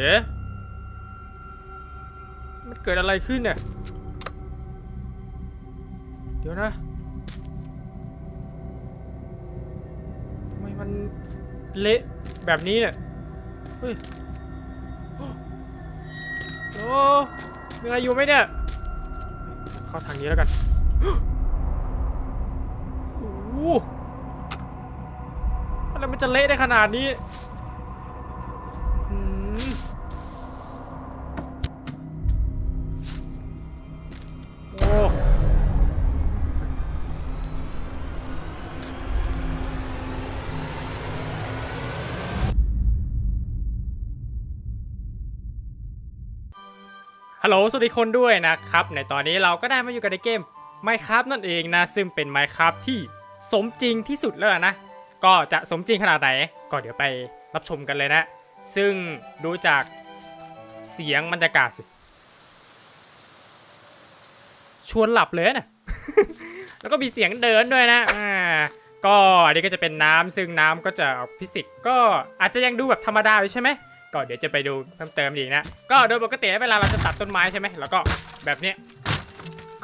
อ๊ะ มันเกิดอะไรขึ้นเนี่ย เดี๋ยวนะทำไมมันเละแบบนี้เนี่ย เฮ้ย โอ้มีอะไรอยู่ไหมเนี่ย เข้าทางนี้แล้วกันโอ้โหอะไรมันจะเละได้ขนาดนี้ ฮัลโหลสวัสดีคนด้วยนะครับ ในตอนนี้เราก็ได้มาอยู่กันในเกม Minecraft นั่นเองนะ ซึ่งเป็น Minecraft ที่สมจริงที่สุดแล้วนะ ก็จะสมจริงขนาดไหน ก็เดี๋ยวไปรับชมกันเลยนะ ซึ่งดูจากเสียงบรรยากาศสิ ชวนหลับเลยนะ แล้วก็มีเสียงเดินด้วยนะอ่าก็อันนี้ก็จะเป็นน้ำซึ่งน้ำก็จะออกฟิสิกส์ก็อาจจะยังดูแบบธรรมดาอยู่ใช่ไหม ก็เดี๋ยวจะไปดูเพิ่มเติมอีกนะ ก็โดยปกติเวลาเราจะตัดต้นไม้ใช่ไหมแล้วก็แบบนี้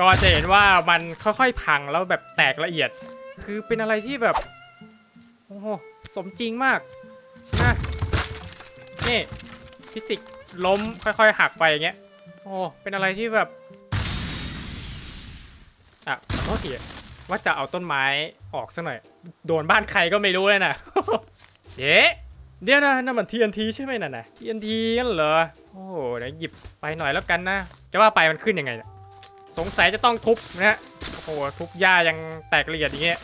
ก็จะเห็นว่ามันค่อยๆพังแล้วแบบแตกละเอียด คือเป็นอะไรที่แบบโอ้โหสมจริงมากนะนี่ฟิสิกส์ล้มค่อยๆหักไปอย่างเงี้ยโอ้เป็นอะไรที่แบบอะขอโทษทีว่าจะเอาต้นไม้ออกสักหน่อย โดนบ้านใครก็ไม่รู้เลยนะเย้ เดี๋ยวนะนั่นมัน TNT ใช่ไหมน่ะนะ TNT นั่นเหรอ โอ้โหเดี๋ยวหยิบไปหน่อยแล้วกันนะ จะว่าไปมันขึ้นยังไงเนี่ยสงสัยจะต้องทุบนะฮะ โอ้โหทุบหญ้ายังแตกละเอียดอย่างเงี้ย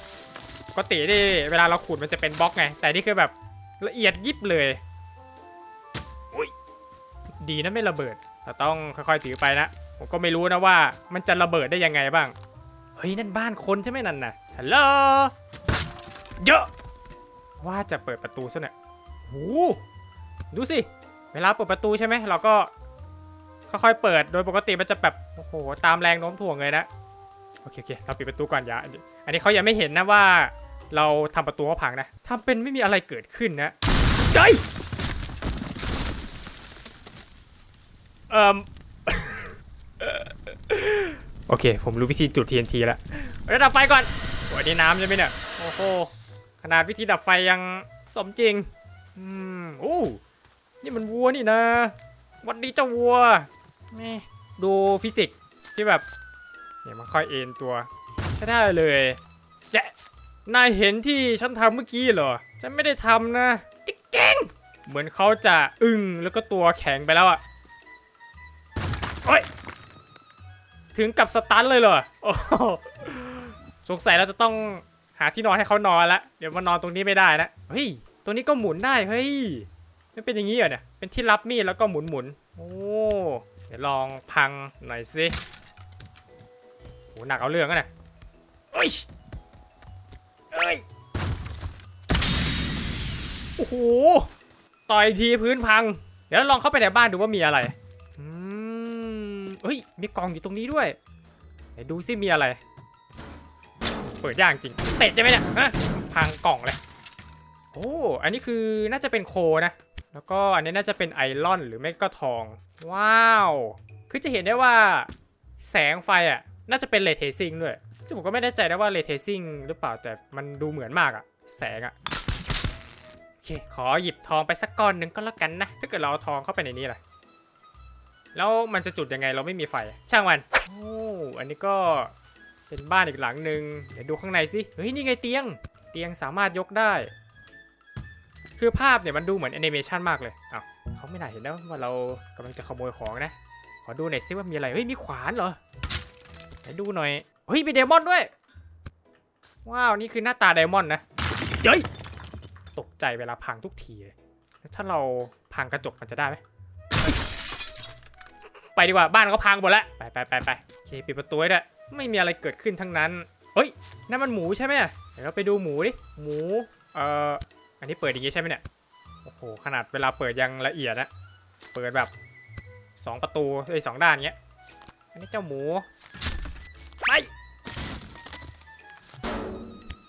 ปกติที่เวลาเราขุดมันจะเป็นบล็อกไง แต่นี่คือแบบละเอียดยิบเลยอุ้ยดีนะไม่ระเบิด แต่ต้องค่อยๆถือไปนะ ผมก็ไม่รู้นะว่ามันจะระเบิดได้ยังไงบ้าง เฮ้ยนั่นบ้านคนใช่ไหมนั่นน่ะ ฮัลโหล เยอะ ว่าจะเปิดประตูซะหน่อย หดูสิ เวลาเปิดประตูใช่ไหมเราก็ค่อยๆเปิดโดยปกติมันจะแบบโอ้โหตามแรงโน้มถ่วงเลยนะโอเคโอเคเราปิดประตูก่อนอย่าอันนี้เขายังไม่เห็นนะว่า เราทำประตูเขาพังนะทำเป็นไม่มีอะไรเกิดขึ้นนะเฮ้ยเอ่มโอเค ผมรู้วิธีจุด TNT แล้วเอ้ยดับไฟก่อนโอ้ยนี่น้ำใช่ไหมเนี่ย โอ้โห ขนาดวิธีดับไฟยังสมจริง อืมโอ้นี่มันวัวนี่นะวันดีเจ้าวัวนี่ดูฟิสิกส์ที่แบบเนี่ยมันค่อยเอ็นตัวใช้ได้เลยแยะนายเห็นที่ฉันทำเมื่อกี้เหรอ ฉันไม่ได้ทำนะจิ๊กเก่งเหมือนเขาจะอึ้งแล้วก็ตัวแข็งไปแล้วอะโอ้ยถึงกับสตันเลยเหรอโอ้สงสัยเราจะต้องหาที่นอนให้เขานอนละ เดี๋ยวมานอนตรงนี้ไม่ได้นะ เฮ้ย ตัวนี้ก็หมุนได้เฮ้ยมันเป็นอย่างนี้เหรอเนี่ย เป็นที่รับมีดแล้วก็หมุนหมุนโอ้เดี๋ยวลองพังหน่อยสิโหหนักเอาเรื่องกันนะเอ้ยเอ้ยโอ้โหต่อยทีพื้นพัง เดี๋ยวลองเข้าไปในบ้านดูว่ามีอะไรอืมเฮ้ยมีกล่องอยู่ตรงนี้ด้วยไหนดูซิมีอะไร เปิดยากจริงเตะใช่ไหมเนี่ยฮะพังกล่องเลย โอ้ อันนี้คือน่าจะเป็นโคนะ แล้วก็อันนี้น่าจะเป็นไอรอนหรือไม่ก็ทอง ว้าว คือจะเห็นได้ว่าแสงไฟอะ น่าจะเป็นเลเทซิงด้วย ซึ่งผมก็ไม่แน่ใจนะว่าเลเทซิงหรือเปล่า แต่มันดูเหมือนมากอะแสงอะ โอเค ขอหยิบทองไปสักก้อนหนึ่งก็แล้วกันนะ ถ้าเกิดเราเอาทองเข้าไปในนี้ล่ะ แล้วมันจะจุดยังไงเราไม่มีไฟ ช่างมัน โอ้ อันนี้ก็เป็นบ้านอีกหลังหนึ่งเดี๋ยวดูข้างในสิ เฮ้ย นี่ไงเตียง เตียงสามารถยกได้ คือภาพเนี่ยมันดูเหมือนแอนิเมชันมากเลยอ้าวเขาไม่น่าเห็นนะว่าเรากำลังจะขโมยของนะ ขอดูหน่อยซิว่ามีอะไร เฮ้ย มีขวานเหรอไหนดูหน่อย เฮ้ย มีเดมอนด้วย ว้าว นี่คือหน้าตาไดมอนนะ เฮ้ย ตกใจเวลาพังทุกทีเลยแล้วถ้าเราพังกระจกมันจะได้ไหมไปดีกว่าบ้านเขาพังหมดแล้วไปไปไปไปโอเคปิดประตูไว้ด้วยไม่มีอะไรเกิดขึ้นทั้งนั้น เฮ้ยนั่นมันหมูใช่ไหมเดี๋ยวเราไปดูหมูดิหมูเอ่อ อันนี้เปิดอย่างงี้ใช่ไหมเนี่ย โอ้โห ขนาดเวลาเปิดยังละเอียดนะเปิดแบบสองประตูเลยสองด้านเงี้ย อันนี้เจ้าหมูไป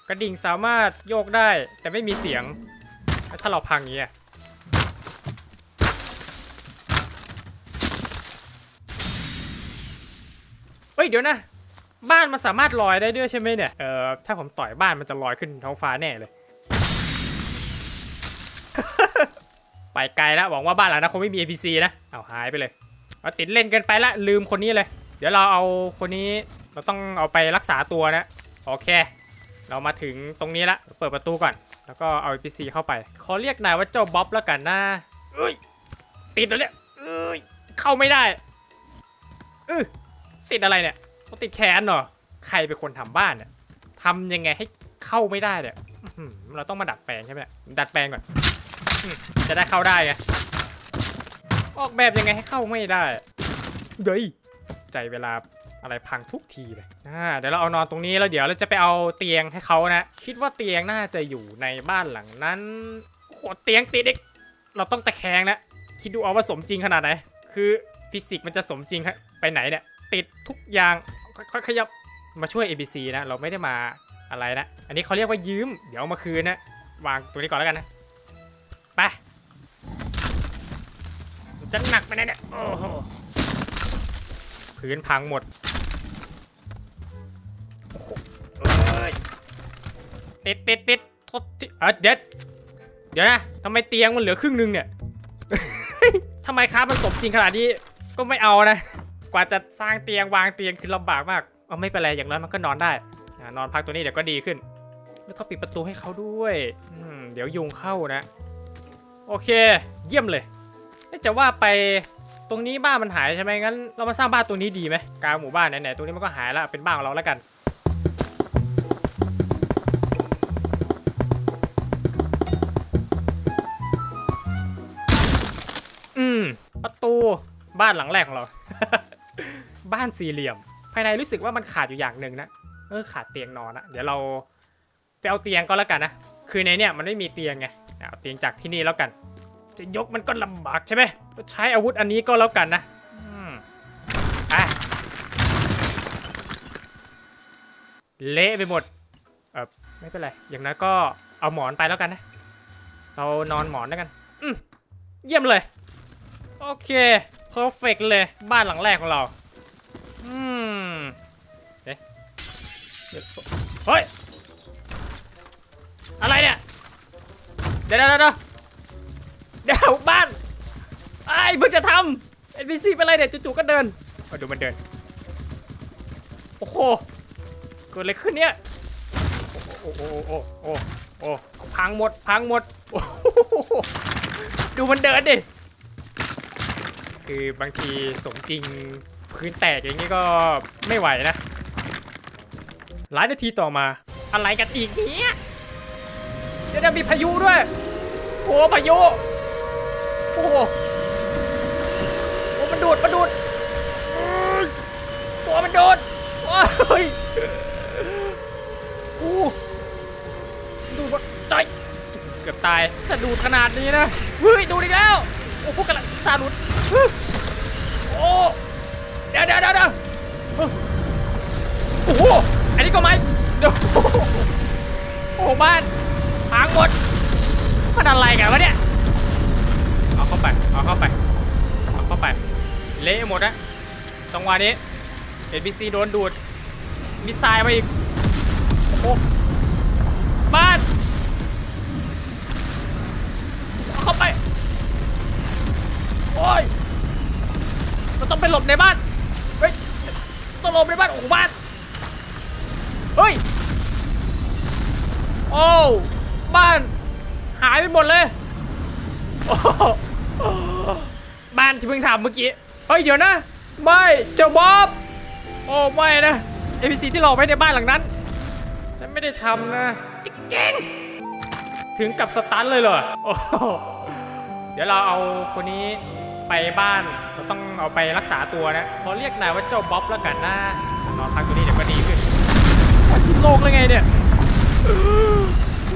กระดิ่งสามารถโยกได้แต่ไม่มีเสียง ถ้าเราพังเงี้ยเฮ้ยเดี๋ยวนะ บ้านมันสามารถลอยได้ด้วยใช่ไหมเนี่ย เออถ้าผมต่อยบ้านมันจะลอยขึ้นท้องฟ้าแน่เลย ไปไกลแล้วหวังว่าบ้านหลังนั้นคงไม่มี NPC นะเอาหายไปเลยเอาติดเล่นเกันไปละลืมคนนี้เลย เดี๋ยวเราเอาคนนี้เราต้องเอาไปรักษาตัวนะโอเค เรามาถึงตรงนี้ละเปิดประตูก่อน แล้วก็เอา NPC เข้าไปขอเรียกนายว่าเจ้าบ๊อบแล้วกันนะเอ้ยติดแล้วเนี่ยเอ้ยเข้าไม่ได้เออติดอะไรเนี่ยเขติดแขนเหรอใครเป็นคนทำบ้านเนี่ยทำยังไงให้เข้าไม่ได้เนี่ยเราต้องมาดัดแปลงใช่ไหมดัดแปลงก่อน จะได้เข้าได้ไงออกแบบยังไงให้เข้าไม่ได้เดี๋ยวใจเวลาอะไรพังทุกทีเลยอ่าเดี๋ยวเราเอานอนตรงนี้แล้วเดี๋ยวเราจะไปเอาเตียงให้เขานะ คิดว่าเตียงน่าจะอยู่ในบ้านหลังนั้นโอ้โหเตียงติดอีกเราต้องตะแคงนะ คิดดูเอาว่าสมจริงขนาดไหน คือฟิสิกส์มันจะสมจริงฮะไปไหนเนี่ย ติดทุกอย่างค่อยๆขยับมาช่วย ABC นะ เราไม่ได้มาอะไรนะ อันนี้เขาเรียกว่ายืม เดี๋ยวเอามาคืนนะ วางตัวนี้ก่อนแล้วกันนะ ไปมันจะหนักไปไหนเนี่ยโอ้โหพื้นพังหมดเอ้ยติดติดติดทษทีเออเด็ดเดี๋ยวนะทำไมเตียงมันเหลือครึ่งหนึงเนี่ยทำไมครับมันสมจริงขนาดนี้ก็ไม่เอานะ กว่าจะสร้างเตียงวางเตียงคือลำบากมากเอาไม่เป็นไรอย่างน้อยมันก็นอนได้ นอนพักตัวนี้เดี๋ยวก็ดีขึ้น แล้วก็ปิดประตูให้เขาด้วย เดี๋ยวยุงเข้านะ โอเค เยี่ยมเลยจะว่าไปตรงนี้บ้านมันหายใช่ไหมงั้น เรามาสร้างบ้านตรงนี้ดีไหมกลางหมู่บ้านไหนๆตรงนี้มันก็หายแล้วเป็นบ้านของเราแล้วกัน อืมประตูบ้านหลังแรกของเรา บ้านสี่เหลี่ยม ภายในรู้สึกว่ามันขาดอยู่อย่างหนึ่งนะเออขาดเตียงนอนนะเดี๋ยวเราไปเอาเตียงก็แล้วกันนะคือในเนี่ยมันไม่มีเตียงไง เอาเตียงจากที่นี่แล้วกัน จะยกมันก็ลำบากใช่ไหมก็ใช้อาวุธอันนี้ก็แล้วกันนะอืมอะเละไปหมด เออไม่เป็นไร อย่างนั้นก็เอาหมอนไปแล้วกันนะ เรานอนหมอนแล้วกัน อืมเยี่ยมเลย โอเคเพอร์เฟกเลยบ้านหลังแรกของเรา อืมเฮ้ย อะไรเนี่ย เดี๋ยวเดี๋ยวเดี๋ยวเดี๋ยวบ้านไอ้ยเพิ่งจะทำ NPC เป็นอะไรเนี่ยจู่ๆก็เดินมาดูมันเดิน โอ้โหเกิดอะไรขึ้นเนี่ย โอ้โอ้โอ้โอ้โอ้โอ้พังหมดพังหมดโอ้โหดูมันเดินดิ คือบางทีสมจริงพื้นแตกอย่างนี้ก็ไม่ไหวนะ หลายนาทีต่อมา อะไรกันอีกเนี่ย เดี๋ยวนะมีพายุด้วยโอ้พายุโอ้โหโอ้มันดูดมันดูดอื้อตัวมันดูดโอ้ยโอ้ดูดมันตายเกือบตายถ้าดูดขนาดนี้นะเฮ้ยดูดอีกแล้วโอ้พวกกำลังซาหลุดโอ้เดี๋ยวเดี๋ยวเดี๋ยวเดี๋ยวโอ้โหอันนี้ก็ไม่เดี๋ยวโอ้โหบ้านพัง หมดมันอะไรกันวะเนี่ย เอาเข้าไป เอาเข้าไป เอาเข้าไป เละหมดนะจังหวะนี้ NPC โดนดูด มิสไซล์มาอีก โอ้โบ้านเอาเข้าไป โอ้ยเราต้องไปหลบในบ้าน เฮ้ย ต้องหลบในบ้าน โอ้โหบ้าน เฮ้ย โอ้ บ้าน หายไปหมดเลย บ้านที่เพิ่งทำเมื่อกี้ เฮ้ย เดี๋ยวนะ ไม่เจ้าบ๊อบ โอ้ไม่นะ NPC ที่หลอกไว้ในบ้านหลังนั้น ฉันไม่ได้ทำนะจริงถึงกับสตันเลยเหรอโอ้เดี๋ยวเราเอาคนนี้ไปบ้านเราต้องเอาไปรักษาตัวนะเขอเรียกนายว่าเจ้าบ๊อบแล้วกันนะนอนพักตัวนี้เดี๋ยวก็ดีขึ้นชิดโลกเลยไงเนี่ย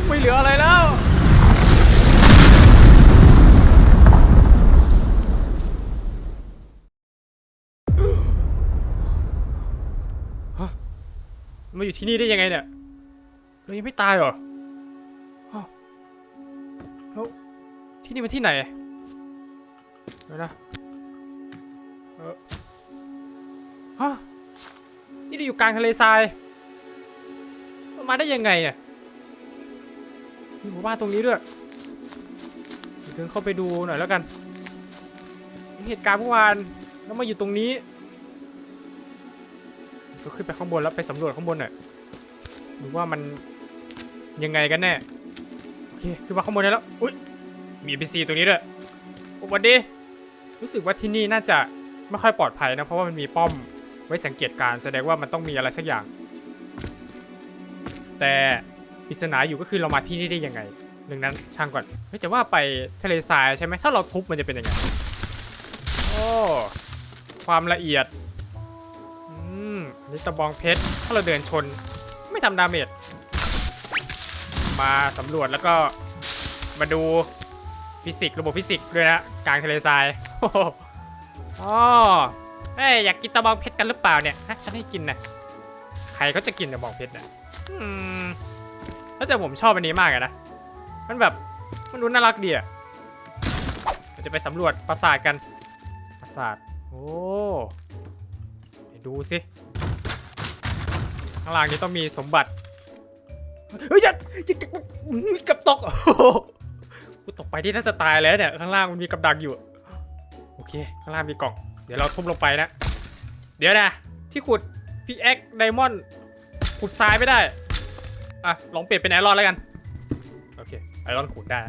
ไม่เหลืออะไรแล้ว ฮะมาอยู่ที่นี่ได้ยังไงเนี่ย เรายังไม่ตายเหรออ้าวแล้วที่นี่มันที่ไหนเดี๋ยวนะ เออฮะ นี่เราอยู่กลางทะเลทรายมันมาได้ยังไงเนี่ย มีหมู่บ้านตรงนี้ด้วยเดินเข้าไปดูหน่อยแล้วกัน เหตุการณ์เมื่อวานแล้วมาอยู่ตรงนี้ต้องขึ้นไปข้างบนแล้วไปสำรวจข้างบนหน่อยดูว่ามันยังไงกันแน่โอเคขึ้นมาข้างบนได้แล้วอุ้ยมี NPC ตรงนี้ด้วยสวัสดี รู้สึกว่าที่นี่น่าจะไม่ค่อยปลอดภัยนะเพราะว่ามันมีป้อมไว้สังเกตการแสดงว่ามันต้องมีอะไรสักอย่าง แต่ ปริศนาอยู่ก็คือเรามาที่นี่ได้ยังไงหนึ่งนั้นช่างก่อนเฮ้ยแต่ว่าไปทะเลทรายใช่ไหมถ้าเราทุบมันจะเป็นยังไงโอ้ความละเอียดอืมนี่ตะบองเพชรถ้าเราเดินชนไม่ทำดาเมจมาสำรวจแล้วก็มาดูฟิสิกส์ระบบฟิสิกส์ด้วยนะกลางทะเลทรายโอ้โอ๋อเอ้ยอยากกินตะบองเพชรกันหรือเปล่าเนี่ยฮะฉันให้กินนะใครก็จะกินตะบองเพชรนะอืม แล้วแต่ผมชอบอันนี้มากเลยนะ มันแบบมันดูน่ารักดีอะเราจะไปสำรวจปราสาทกัน ปราสาท โอ้ไปดูสิข้างล่างนี้ต้องมีสมบัติ เฮ้ยอย่าอย่ามีกับตกโอ้โหกูตกไปที่น่าจะตายแล้วเนี่ย ข้างล่างมันมีกับดักอยู่ โอเค ข้างล่างมีกล่อง เดี๋ยวเราทุบลงไปนะ เดี๋ยวนะ ที่ขุดพีเอ็กไดมอนด์ขุดทรายไม่ได้ อะ ลองเปลี่ยนเป็นไอรอนแล้วกัน โอเค ไอรอนขุดได้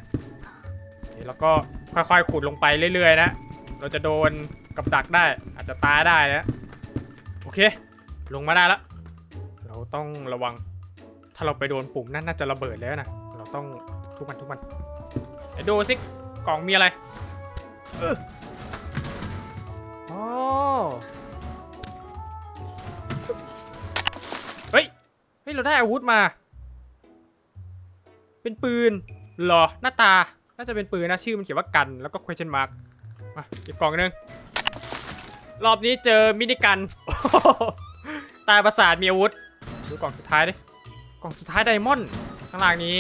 แล้วก็ค่อยๆขุดลงไปเรื่อยๆนะ เราจะโดนกับดักได้ อาจจะตายได้นะ โอเค ลงมาได้แล้ว เราต้องระวัง ถ้าเราไปโดนปุ่มนั่นน่าจะระเบิดแล้วนะ เราต้องทุบมันทุบมันเดี๋ยวดูสิกล่องมีอะไรอออ๋อเฮ้ย เฮ้ย เราได้อาวุธมา เป็นปืนหรอหน้าตา น่าจะเป็นปืนนะชื่อมันเขียนว่ากันแล้วก็ question mark มาอีกกล่องนึงรอบนี้เจอมินิกัน ตาประสาทมีอาวุธ ดูกล่องสุดท้ายดิ กล่องสุดท้ายไดมอนด์ข้างล่างนี้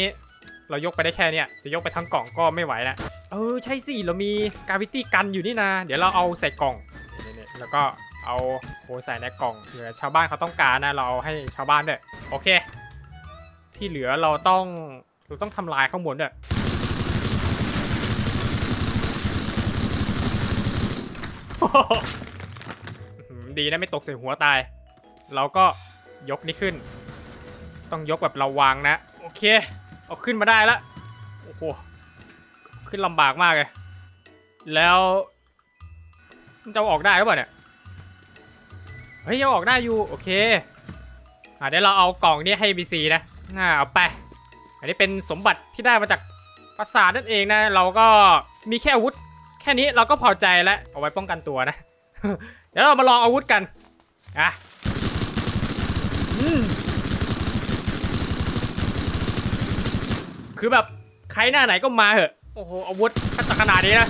เรายกไปได้แค่เนี้ยจะยกไปทั้งกล่องก็ไม่ไหวแล้วเออใช่สิ เรามีกาวิตี้กันอยู่นี่นาเดี๋ยวเราเอาใส่กล่องนี่ๆแล้วก็เอาโคใส่ในกล่องเผื่อชาวบ้านเขาต้องการนะ เราเอาให้ชาวบ้านด้วย โอเค ที่เหลือเราต้อง เราต้องทำลายข้างบนด้วยดีนะไม่ตกใส่หัวตาย เราก็ยกนี่ขึ้น ต้องยกแบบระวังนะ โอเค เอาขึ้นมาได้ล้วโอ้โหขึ้นลำบากมากเลย แล้วจะออกได้หรือเปล่าเนี่ยเฮ้ยเอาออกได้อยู่ โอเคอะเดี๋ยวเราเอากล่องนี้ให้ BC นะน่าเอาไป อันนี้เป็นสมบัติที่ได้มาจากปราสาทนั่นเองนะ เราก็มีแค่อาวุธ แค่นี้เราก็พอใจแล้วเอาไว้ป้องกันตัวนะ เดี๋ยวเรามาลองอาวุธกันอะคือแบบใครหน้าไหนก็มาเหอะ โอ้โหอาวุธถ้าจะขนาดนี้นะ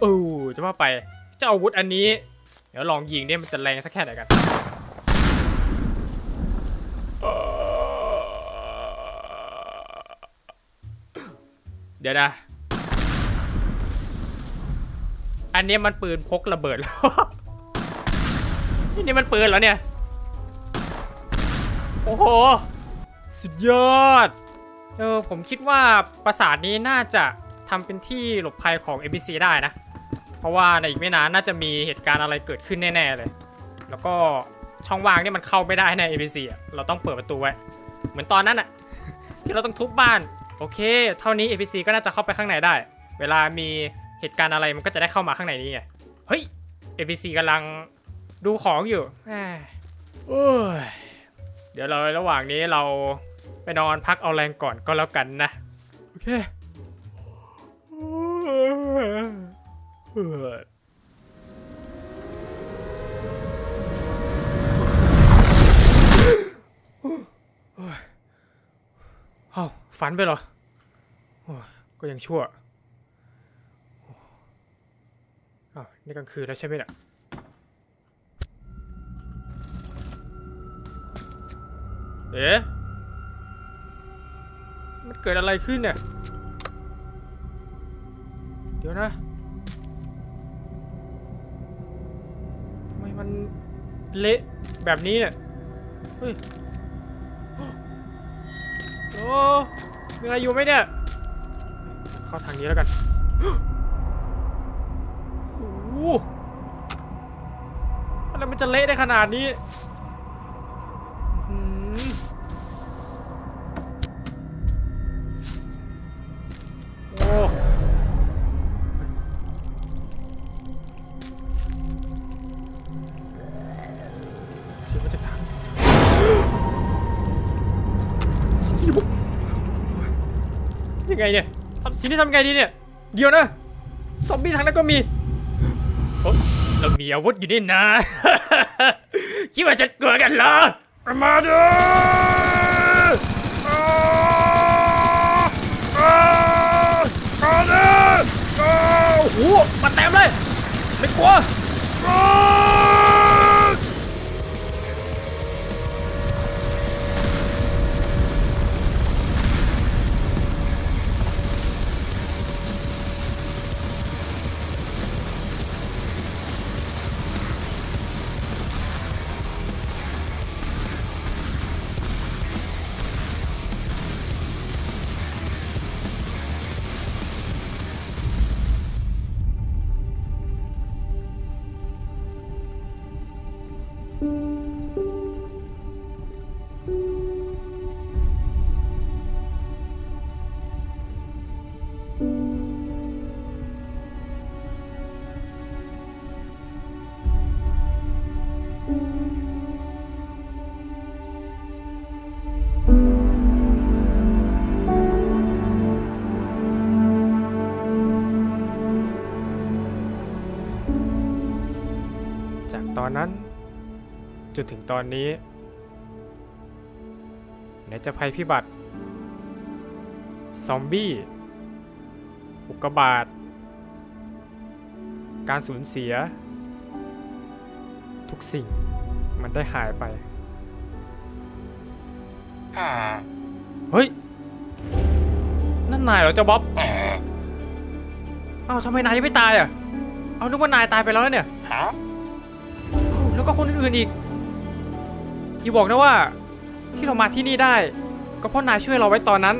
โอ้จะว่าไปเจ้าอาวุธอันนี้ เดี๋ยวลองยิงเนี่ยมันจะแรงสักแค่ไหนกัน เดี๋ยวนะ อันนี้มันปืนพกระเบิดแล้วนี่มันปืนเหรอเนี่ย โอ้โห สุดยอด เออผมคิดว่าปราสาทนี้น่าจะทำเป็นที่หลบภัยของ NPC ได้นะ เพราะว่าในอีกไม่นานน่าจะมีเหตุการณ์อะไรเกิดขึ้นแน่ๆเลย แล้วก็ช่องว่างนี่มันเข้าไม่ได้ใน NPC อะ เราต้องเปิดประตูไว้ เหมือนตอนนั้นอะ ที่เราต้องทุบบ้าน โอเค เท่านี้ NPC ก็น่าจะเข้าไปข้างในได้ เวลามีเหตุการณ์อะไรมันก็จะได้เข้ามาข้างในนี้ไง เฮ้ย NPC กำลังดูของอยู่โอ้ยเดี๋ยวเราระหว่างนี้เราไปนอนพักเอาแรงก่อนก็แล้วกันนะ โอเคเออเอ้า ฝันไปเหรอก็ยังชั่วอ้าวนี่กลางคืนแล้วใช่ไหมเนี่ยเอ๊ะมันเกิดอะไรขึ้นเนี่ย เดี๋ยวนะทำไมมันเละแบบนี้เนี่ย เฮ้ย เหนื่อยอยู่ไหมเนี่ย เข้าทางนี้แล้วกันโอ้โหอะไรมันจะเละได้ขนาดนี้ ทีนี้ทำไงดีเนี่ย เดี๋ยวนะ ซอมบี้ทางนั้นก็มีเรามีอาวุธอยู่นี่นะ คิดว่าจะกลัวกันเหรอ มาด้ออ้าวอ้าวมาด้ออ้าวโอ้โหมาเต็มเลย ไม่กลัว จากตอนนั้น จนถึงตอนนี้ไหนจะภัยพิบัติ ซอมบี้ อุกกาบาต การสูญเสีย ทุกสิ่งมันได้หายไป เฮ้ย นั่นนายเหรอเจ้าบ๊อบ เอ้าทำไมนายยังไม่ตายอะ เอานึกว่านายตายไปแล้วเนี่ยเอ้า แล้วก็คนอื่นๆอีก อย่าบอกนะว่า ที่เรามาที่นี่ได้ ก็เพราะนายช่วยเราไว้ตอนนั้น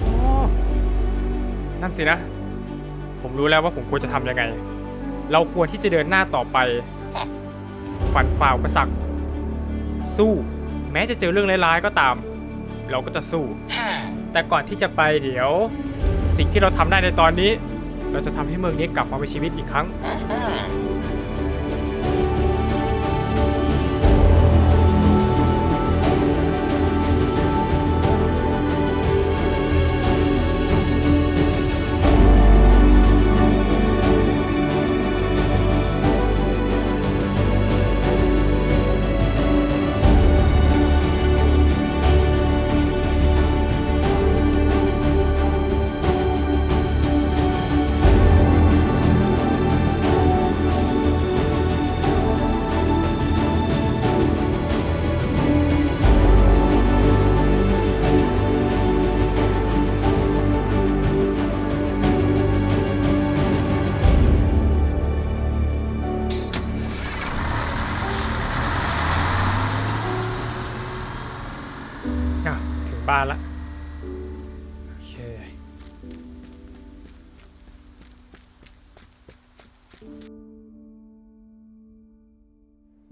โอ้นั่นสินะ ผมรู้แล้วว่าผมควรจะทำยังไง เราควรที่จะเดินหน้าต่อไป ฝันฝ่าอุปสรรคสู้ แม้จะเจอเรื่องร้ายๆก็ตาม เราก็จะสู้ แต่ก่อนที่จะไปเดี๋ยว สิ่งที่เราทำได้ในตอนนี้ เราจะทำให้เมืองนี้กลับมาเป็นชีวิตอีกครั้ง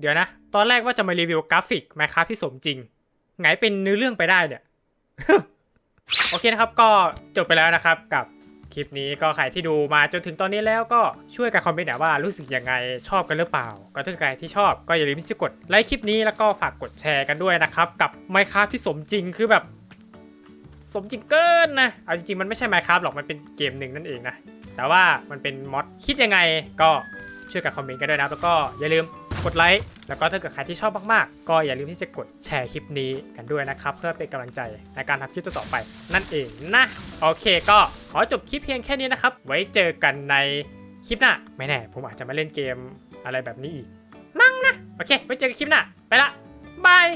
เดี๋ยวนะ ตอนแรกว่าจะมารีวิวกราฟิก Minecraft ที่สมจริง ไงเป็นเนื้อเรื่องไปได้เนี่ย โอเคนะครับ ก็จบไปแล้วนะครับกับคลิปนี้ก็ใครที่ดูมาจนถึงตอนนี้แล้วก็ช่วยกันคอมเมนต์หน่อยว่ารู้สึกยังไงชอบกันหรือเปล่า ก็ถ้าใครที่ชอบก็อย่าลืมที่จะกดไลค์คลิปนี้แล้วก็ฝากกดแชร์กันด้วยนะครับ กับ Minecraft ที่สมจริงคือแบบ สมจริงเกินนะเอาจริงๆมันไม่ใช่ Minecraft หรอกมันเป็นเกมหนึ่งนั่นเองนะแต่ว่ามันเป็นมอดคิดยังไงก็ช่วยกันคอมเมนต์กันด้วยนะแล้วก็อย่าลืม กดไลค์แล้วก็ถ้าเกิดใครที่ชอบมากๆ ก็อย่าลืมที่จะกดแชร์คลิปนี้กันด้วยนะครับ เพื่อเป็นกำลังใจในการทำคลิปต่อไป นั่นเองนะโอเค ก็ขอจบคลิปเพียงแค่นี้นะครับ ไว้เจอกันในคลิปหน้าไม่แน่ ผมอาจจะมาเล่นเกมอะไรแบบนี้อีก มั่งนะ โอเค ไว้เจอกันคลิปหน้า ไปละบาย